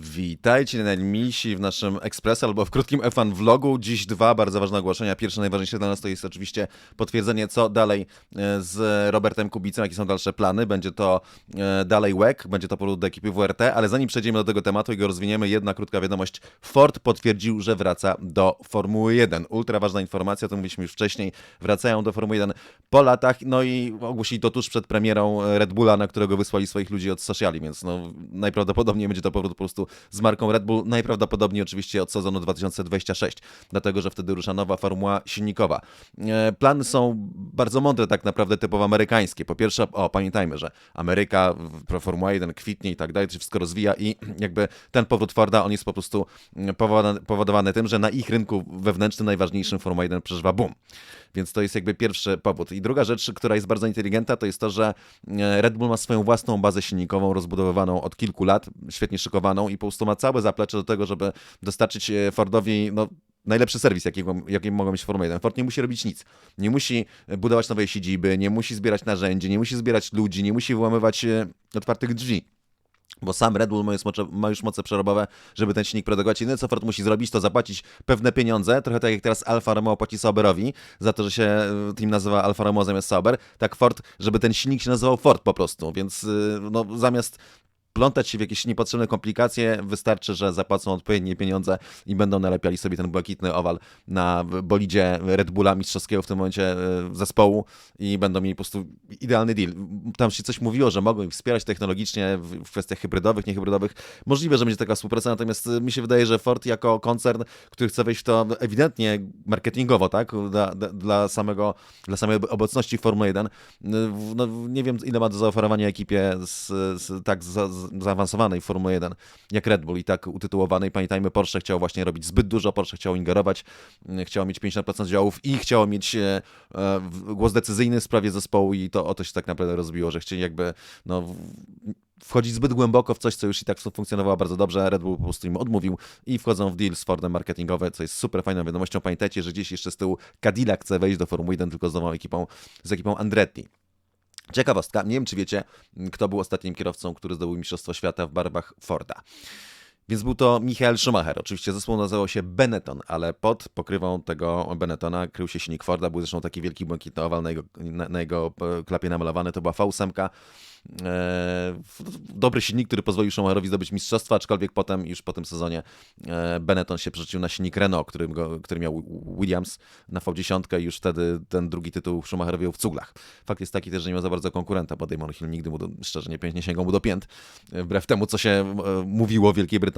Witajcie najmilsi w naszym Express albo w krótkim F1 vlogu. Dziś dwa bardzo ważne ogłoszenia. Pierwsze, najważniejsze dla nas to jest oczywiście potwierdzenie, co dalej e, z Robertem Kubicem, jakie są dalsze plany. Będzie to e, dalej WEC, będzie to powrót do ekipy WRT, ale zanim przejdziemy do tego tematu i go rozwiniemy, jedna krótka wiadomość. Ford potwierdził, że wraca do Formuły 1. Ultra ważna informacja, o tym mówiliśmy już wcześniej. Wracają do Formuły 1 po latach, no i ogłosili to tuż przed premierą Red Bulla, na którego wysłali swoich ludzi od sociali, więc no, najprawdopodobniej będzie to powrót po prostu z marką Red Bull, najprawdopodobniej oczywiście od sezonu 2026, dlatego że wtedy rusza nowa formuła silnikowa. E, Plany są bardzo mądre, tak naprawdę typowo amerykańskie. Po pierwsze, o pamiętajmy, że Ameryka, Formuła 1 kwitnie i tak dalej, to się wszystko rozwija i jakby ten powrót Forda, on jest po prostu mm, powodowany, powodowany tym, że na ich rynku wewnętrznym najważniejszym Formuła 1 przeżywa boom. Więc to jest jakby pierwszy powód. I druga rzecz, która jest bardzo inteligentna, to jest to, że e, Red Bull ma swoją własną bazę silnikową rozbudowywaną od kilku lat, świetnie szykowaną i po prostu ma całe zaplecze do tego, żeby dostarczyć e, Fordowi no, najlepszy serwis, jakiego, jakim mogą mieć Formuła 1. Ford nie musi robić nic. Nie musi budować nowej siedziby, nie musi zbierać narzędzi, nie musi zbierać ludzi, nie musi wyłamywać e, otwartych drzwi. Bo sam Red Bull ma już, moce, ma już moce przerobowe, żeby ten silnik produkować. Jedyne, co Ford musi zrobić, to zapłacić pewne pieniądze, trochę tak jak teraz Alfa Romeo płaci Sauberowi, za to, że się e, team nazywa Alfa Romeo zamiast Sauber, tak Ford, żeby ten silnik się nazywał Ford po prostu. Więc no, zamiast plątać się w jakieś niepotrzebne komplikacje, wystarczy, że zapłacą odpowiednie pieniądze i będą nalepiali sobie ten błękitny owal na bolidzie Red Bulla mistrzowskiego w tym momencie e, zespołu i będą mieli po prostu idealny deal. Tam się coś mówiło, że mogą ich wspierać technologicznie w kwestiach hybrydowych, niehybrydowych. Możliwe, że będzie taka współpraca, natomiast e, mi się wydaje, że Ford jako koncern, który chce wejść w to ewidentnie marketingowo, tak, dla, dla- samego, dla samej obecności Formuły 1, y, w- no, nie wiem ile ma do zaoferowania ekipie z, z tak za, z- zaawansowanej Formuły 1 jak Red Bull i tak utytułowanej. Pamiętajmy, Porsche chciało właśnie robić zbyt dużo, Porsche chciało ingerować, y, chciało mieć 50% działów i chciało mieć e, e, głos decyzyjny w sprawie zespołu i to o to się tak naprawdę rozbiło, że chcieli jakby no, wchodzić zbyt głęboko w coś, co już i tak funkcjonowało bardzo dobrze. Red Bull po prostu im odmówił i wchodzą w deal z Fordem marketingowy, co jest super fajną wiadomością. Pamiętajcie, że gdzieś jeszcze z tyłu Cadillac chce wejść do Formuły 1 tylko z nową ekipą, z ekipą Andretti. Ciekawostka, nie wiem czy wiecie, kto był ostatnim kierowcą, który zdobył Mistrzostwo Świata w barwach Forda. Więc był to Michael Schumacher. Oczywiście zespół nazywał się Benetton, ale pod pokrywą tego Benettona krył się silnik Forda. Był zresztą taki wielki błękitny owal na jego, na, na jego e, klapie namalowany. To była V8. E, dobry silnik, który pozwolił Schumacherowi zdobyć mistrzostwa, aczkolwiek potem, już po tym sezonie, e, Benetton się przerzucił na silnik Renault, który, go, który miał Williams na V10 i już wtedy ten drugi tytuł Schumacher wyjął w cuglach. Fakt jest taki też, że nie miał za bardzo konkurenta, bo Damon Hill nigdy mu, do, szczerze nie, nie sięgał mu do pięt, wbrew temu, co się mówiło w Wielkiej Brytanii.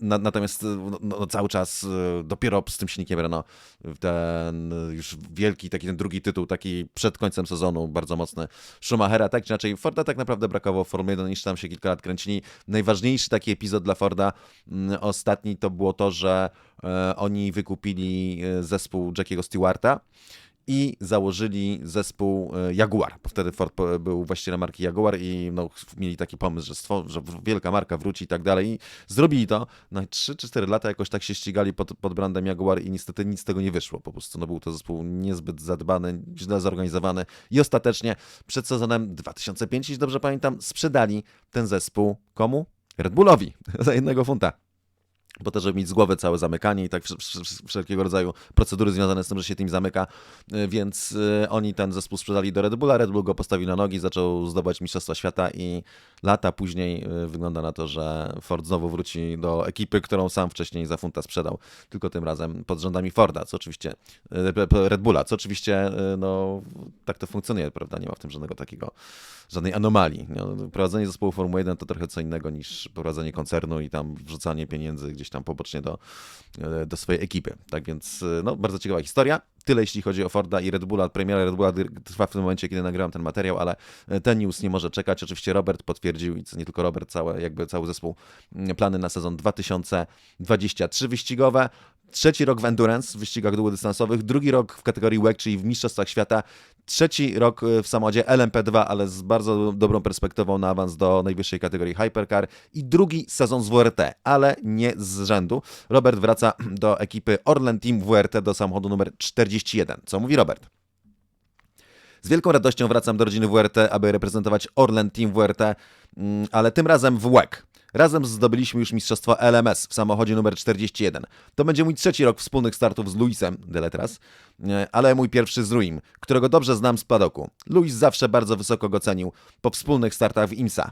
Na- Natomiast e, no, no, cały czas e, dopiero z tym silnikiem Renault ten e, już wielki, taki ten drugi tytuł, taki przed końcem sezonu, bardzo mocny Schumachera, tak czy inaczej Forda tak naprawdę brakowało w Formule 1 niż tam się kilka lat kręcili. Najważniejszy taki epizod dla Forda ostatni to było to, że oni wykupili zespół Jackiego Stewarta i założyli zespół e, Jaguar, wtedy Ford po- był właścicielem marki Jaguar i no, mieli taki pomysł, że, stwo- że wielka marka wróci i tak dalej. I zrobili to. Na 3 czy 4 lata jakoś tak się ścigali pod, pod brandem Jaguar i niestety nic z tego nie wyszło. Po prostu no, był to zespół niezbyt zadbany, źle zorganizowany i ostatecznie przed sezonem 2005, jeśli dobrze pamiętam, sprzedali ten zespół komu? Red Bullowi za jednego funta po to, żeby mieć z głowy całe zamykanie i tak wsz- wsz- wszelkiego rodzaju procedury związane z tym, że się tym zamyka, Y, więc y, oni ten zespół sprzedali do Red Bulla, Red Bull go postawił na nogi, zaczął zdobywać Mistrzostwa Świata i lata później y, wygląda na to, że Ford znowu wróci do ekipy, którą sam wcześniej za funta sprzedał, tylko tym razem pod rządami Forda, co oczywiście, Red Bulla, co oczywiście, no, tak to funkcjonuje, prawda, nie ma w tym żadnego takiego, żadnej anomalii. No, prowadzenie zespołu Formuły 1 to trochę co innego niż prowadzenie koncernu i tam wrzucanie pieniędzy gdzieś tam pobocznie do, e, do swojej ekipy. Tak więc, e, no, bardzo ciekawa historia. Tyle jeśli chodzi o Forda i Red Bulla. Premiera Red Bulla trwa w tym momencie, kiedy nagrywam ten materiał, ale e, ten news nie może czekać. Oczywiście Robert potwierdził, i co nie tylko Robert, całe, jakby cały zespół, plany na sezon 2023 wyścigowe. Trzeci rok w endurance, w wyścigach długodystansowych, drugi rok w kategorii WEC, czyli w Mistrzostwach Świata, trzeci rok e, w samochodzie LMP2, ale z bardzo dobrą perspektywą na awans do najwyższej kategorii Hypercar i drugi sezon z WRT, ale nie z rzędu. Robert wraca do ekipy Orlen Team WRT do samochodu numer 41. Co mówi Robert? Z wielką radością wracam do rodziny WRT, aby reprezentować Orlen Team WRT, mm, ale tym razem w WEC. Razem zdobyliśmy już mistrzostwo LMS w samochodzie numer 41. To będzie mój trzeci rok wspólnych startów z Luisem Deletras, ale mój pierwszy z Ruim, którego dobrze znam z padoku. Luis zawsze bardzo wysoko go cenił po wspólnych startach w IMSA.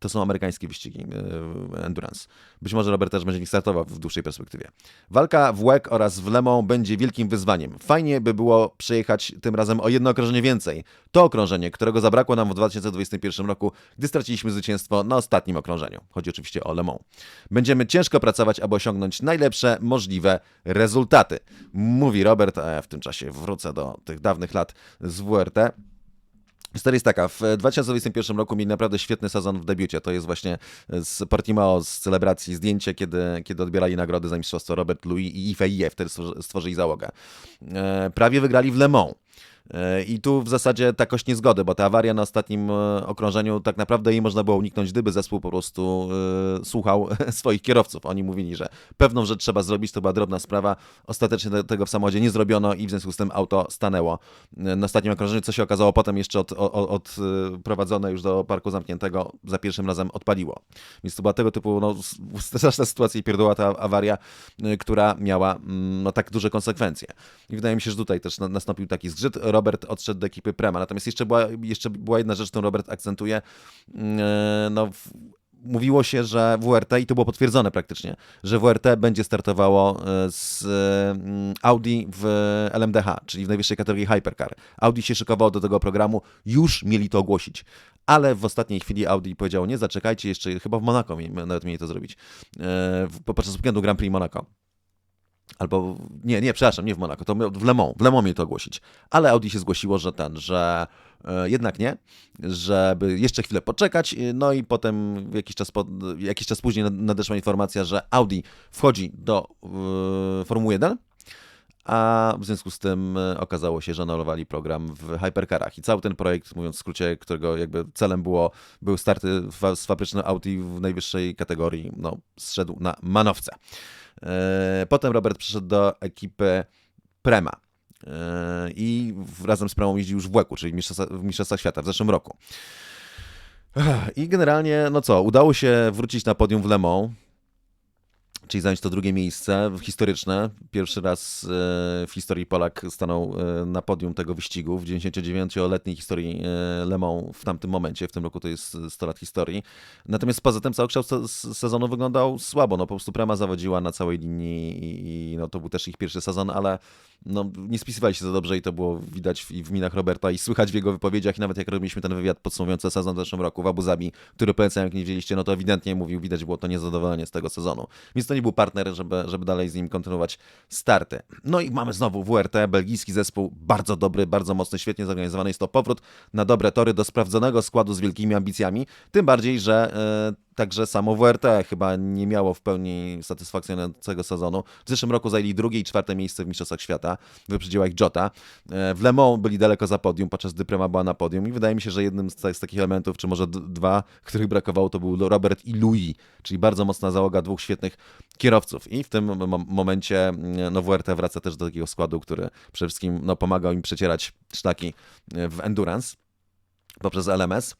To są amerykańskie wyścigi e, endurance. Być może Robert też będzie w nich startował w dłuższej perspektywie. Walka w WEC oraz w Le Mans będzie wielkim wyzwaniem. Fajnie by było przejechać tym razem o jedno okrążenie więcej. To okrążenie, którego zabrakło nam w 2021 roku, gdy straciliśmy zwycięstwo na ostatnim okrążeniu. Chodzi oczywiście o Le Mans. Będziemy ciężko pracować, aby osiągnąć najlepsze możliwe rezultaty. Mówi Robert, a ja w tym czasie wrócę do tych dawnych lat z WRT. Historia jest taka, w 2021 roku mieli naprawdę świetny sezon w debiucie. To jest właśnie z Portimao, z celebracji zdjęcie, kiedy, kiedy odbierali nagrody za mistrzostwo Robert Louis i Ie, wtedy stworzy- stworzyli załogę. E, prawie wygrali w Le Mans. I tu w zasadzie ta kość niezgody, bo ta awaria na ostatnim e, okrążeniu, tak naprawdę jej można było uniknąć, gdyby zespół po prostu e, słuchał swoich kierowców. Oni mówili, że pewną rzecz trzeba zrobić, to była drobna sprawa. Ostatecznie te- tego w samochodzie nie zrobiono i w związku z tym auto stanęło e, na ostatnim okrążeniu, co się okazało potem jeszcze od, od, odprowadzone już do parku zamkniętego, za pierwszym razem odpaliło. Więc to była tego typu no, straszna sytuacja i pierdolła ta awaria, która miała mm, no, tak duże konsekwencje. I wydaje mi się, że tutaj też na- nastąpił taki zgrzyt. Robert odszedł do ekipy Prema. Natomiast jeszcze była, jeszcze była jedna rzecz, którą Robert akcentuje. Mm, e, No, w, mówiło się, że WRT, i to było potwierdzone praktycznie, że WRT będzie startowało e, z mm, Audi w LMDH, czyli w najwyższej kategorii Hypercar. Audi się szykowało do tego programu, już mieli to ogłosić. Ale w ostatniej chwili Audi powiedziało, nie, zaczekajcie jeszcze, chyba w Monako nawet mieli to zrobić, e, podczas weekendu Grand Prix Monaco. Albo, nie, nie, przepraszam, nie w Monako, to w Le Mans, w Le Mans mieli to ogłosić. Ale Audi się zgłosiło, że ten, że e, jednak nie, żeby jeszcze chwilę poczekać, y, no i potem jakiś czas, po, jakiś czas później nad- nadeszła informacja, że Audi wchodzi do y, Formuły 1, a w związku z tym e, okazało się, że anulowali program w Hypercarach. I cały ten projekt, mówiąc w skrócie, którego jakby celem było, był starty z fabrycznym Audi w najwyższej kategorii, no, zszedł na manowce. E, Potem Robert przyszedł do ekipy Prema. E, I razem z Premą jeździł już w WEC-u, czyli w Mistrzostwach, Świata w zeszłym roku. I generalnie, no co, udało się wrócić na podium w Le Mans, czyli zająć to drugie miejsce historyczne. Pierwszy raz e, w historii Polak stanął e, na podium tego wyścigu w 99-letniej historii e, Le Mans w tamtym momencie. W tym roku to jest 100 lat historii. Natomiast poza tym cały kształt sezonu wyglądał słabo. No, po prostu Prema zawodziła na całej linii i, no, to był też ich pierwszy sezon, ale no, nie spisywali się za dobrze i to było widać w, w minach Roberta i słychać w jego wypowiedziach i nawet jak robiliśmy ten wywiad podsumowujący sezon w zeszłym roku w Abu Zabi, który polecam, jak nie widzieliście, no to ewidentnie mówił, widać było to niezadowolenie z tego sezonu. Więc to nie był partner, żeby, żeby dalej z nim kontynuować starty. No i mamy znowu WRT, belgijski zespół, bardzo dobry, bardzo mocny, świetnie zorganizowany. Jest to powrót na dobre tory do sprawdzonego składu z wielkimi ambicjami, tym bardziej, że e, także samo WRT chyba nie miało w pełni satysfakcjonującego sezonu. W zeszłym roku zajęli drugie i czwarte miejsce w Mistrzostwach Świata, wyprzedziła ich Jota. E, W Le Mans byli daleko za podium, podczas gdy Prema była na podium i wydaje mi się, że jednym z, z takich elementów, czy może dwa, których brakowało, to był Robert i Louis, czyli bardzo mocna załoga dwóch świetnych kierowców. I w tym mom- momencie mm, no, WRT wraca też do takiego składu, który przede wszystkim no, pomagał im przecierać szlaki e, w endurance poprzez LMS.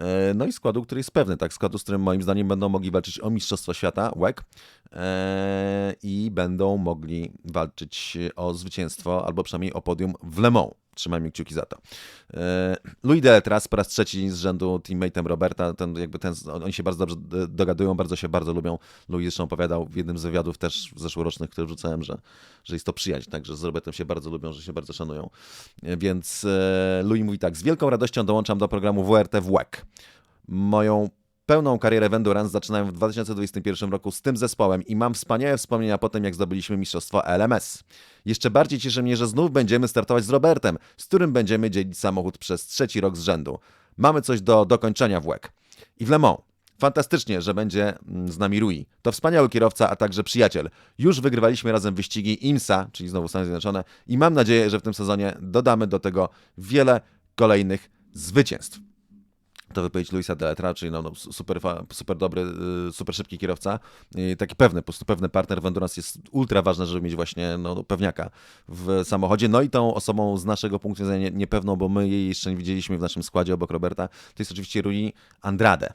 E, No i składu, który jest pewny, tak? Składu, z którym moim zdaniem będą mogli walczyć o Mistrzostwo Świata, WEC, e, i będą mogli walczyć o zwycięstwo, albo przynajmniej o podium w Le Mans. Trzymajmy kciuki za to. E, Louis Deletras po raz trzeci z rzędu teammateem Roberta, ten, jakby ten, oni się bardzo dobrze dogadują, bardzo się bardzo lubią. Louis zresztą opowiadał w jednym z wywiadów też zeszłorocznych, które wrzucałem, że, że jest to przyjaźń, także z Robertem się bardzo lubią, że się bardzo szanują. E, Więc e, Louis mówi tak, z wielką radością dołączam do programu WRT WEC. Moją pełną karierę w Endurance zaczynałem w 2021 roku z tym zespołem i mam wspaniałe wspomnienia po tym, jak zdobyliśmy mistrzostwo LMS. Jeszcze bardziej cieszy mnie, że znów będziemy startować z Robertem, z którym będziemy dzielić samochód przez trzeci rok z rzędu. Mamy coś do dokończenia w WEC. I w Le Mans. Fantastycznie, że będzie mm, z nami Rui. To wspaniały kierowca, a także przyjaciel. Już wygrywaliśmy razem wyścigi IMSA, czyli znowu Stany Zjednoczone, i mam nadzieję, że w tym sezonie dodamy do tego wiele kolejnych zwycięstw. To wypowiedź Luisa Deletra, czyli no, no, super, super dobry, y, super szybki kierowca. I taki pewny, po prostu pewny partner w endurance jest ultra ważne, żeby mieć właśnie no, pewniaka w samochodzie. No i tą osobą z naszego punktu widzenia nie- niepewną, bo my jej jeszcze nie widzieliśmy w naszym składzie obok Roberta, to jest oczywiście Rui Andrade.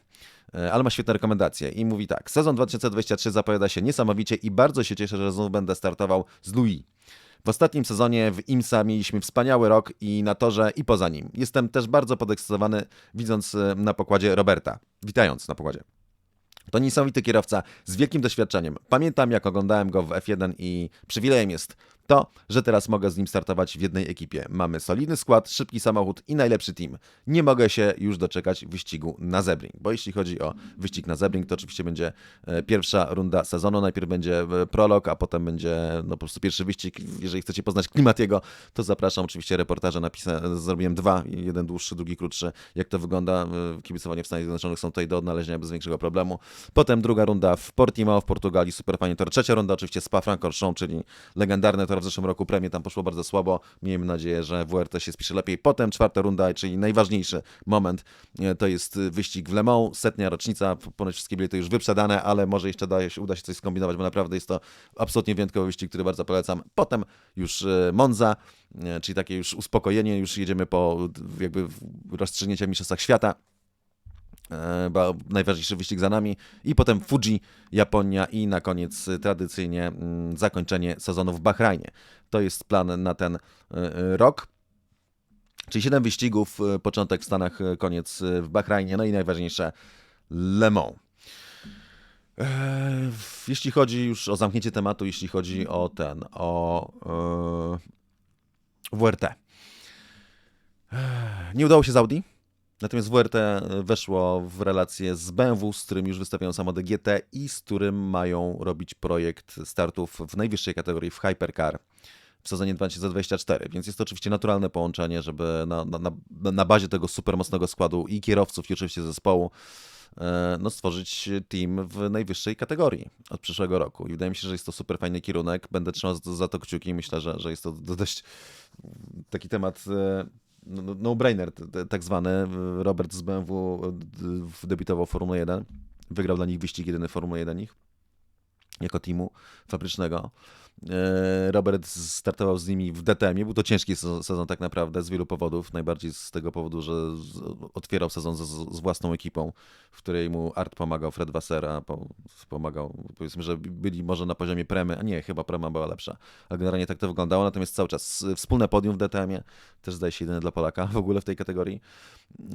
E, Ale ma świetne rekomendacje i mówi tak. Sezon 2023 zapowiada się niesamowicie i bardzo się cieszę, że znów będę startował z Louis. W ostatnim sezonie w IMSA mieliśmy wspaniały rok i na torze, i poza nim. Jestem też bardzo podekscytowany, widząc e, na pokładzie Roberta. Witając na pokładzie. To niesamowity kierowca z wielkim doświadczeniem. Pamiętam, jak oglądałem go w F1 i przywilejem jest to, że teraz mogę z nim startować w jednej ekipie. Mamy solidny skład, szybki samochód i najlepszy team. Nie mogę się już doczekać wyścigu na Zebring, bo jeśli chodzi o wyścig na Zebring, to oczywiście będzie e, pierwsza runda sezonu. Najpierw będzie e, prolog, a potem będzie no, po prostu pierwszy wyścig. Jeżeli chcecie poznać klimat jego, to zapraszam. Oczywiście reportaże napisa- zrobiłem dwa, jeden dłuższy, drugi krótszy. Jak to wygląda, e, kibicowanie w Stanach Zjednoczonych są tutaj do odnalezienia bez większego problemu. Potem druga runda w Portimao w Portugalii, super fajnie tor. Trzecia runda oczywiście Spa-Francorchamps, czyli legendarne tor w zeszłym roku premie, tam poszło bardzo słabo. Miejmy nadzieję, że WRT się spisze lepiej. Potem czwarta runda, czyli najważniejszy moment, e, to jest wyścig w Le Mans, setnia rocznica, ponoć wszystkie bilety już wyprzedane, ale może jeszcze da się, uda się coś skombinować, bo naprawdę jest to absolutnie wyjątkowy wyścig, który bardzo polecam. Potem już e, Monza, e, czyli takie już uspokojenie, już jedziemy po jakby rozstrzygnięcia Mistrzostwach Świata. E, najważniejszy wyścig za nami i potem Fuji, Japonia i na koniec tradycyjnie mm, zakończenie sezonu w Bahrajnie. To jest plan na ten y, y, rok. Czyli 7 wyścigów, początek w Stanach, koniec w Bahrajnie, no i najważniejsze Le Mans. Jeśli chodzi już o zamknięcie tematu, jeśli chodzi o ten, o e, WRT. Nie udało się z Audi, Natomiast WRT weszło w relację z BMW, z którym już wystawiają samochody GT i z którym mają robić projekt startów w najwyższej kategorii w Hypercar w sezonie 2024. Więc jest to oczywiście naturalne połączenie, żeby na, na, na, bazie tego super mocnego składu i kierowców, i oczywiście zespołu e, no, stworzyć team w najwyższej kategorii od przyszłego roku. I wydaje mi się, że jest to super fajny kierunek. Będę trzymał za, to kciuki. Myślę, że, że jest to dość taki temat e, no-brainer, t- t- tak zwany. Robert z BMW d- debiutował w Formule 1. Wygrał dla nich wyścig jedyny Formuły 1 ich jako teamu fabrycznego. E, Robert startował z nimi w DTM. Był to ciężki sezon, tak naprawdę z wielu powodów. Najbardziej z tego powodu, że otwierał sezon z, z własną ekipą, w której mu Art pomagał, Fred Wassera po, pomagał. Powiedzmy, że byli może na poziomie Premy, a nie, chyba Prema była lepsza. A generalnie tak to wyglądało. Natomiast cały czas wspólne podium w DTM-ie, też zdaje się jedyne dla Polaka w ogóle w tej kategorii.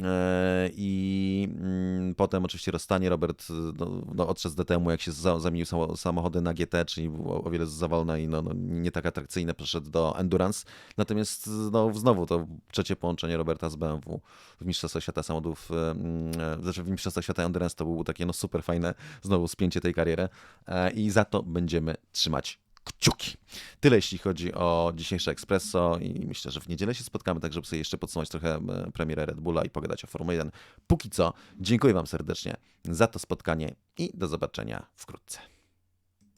E, I mm, potem oczywiście rozstanie. Robert no, no, odszedł z DTM-u, jak się za, zamienił samo- samochody na GT, czyli o wiele za i no, no, nie tak atrakcyjne, przeszedł do Endurance. Natomiast no, znowu to trzecie połączenie Roberta z BMW w Mistrzostwach Świata samochodów, mm, e, znaczy w Mistrzostwach Świata Endurance to było takie no, super fajne znowu spięcie tej kariery E, i za to będziemy trzymać kciuki. Tyle jeśli chodzi o dzisiejsze Espresso i myślę, że w niedzielę się spotkamy, tak żeby sobie jeszcze podsumować trochę e, premierę Red Bulla i pogadać o Formule 1. Póki co, dziękuję Wam serdecznie za to spotkanie i do zobaczenia wkrótce.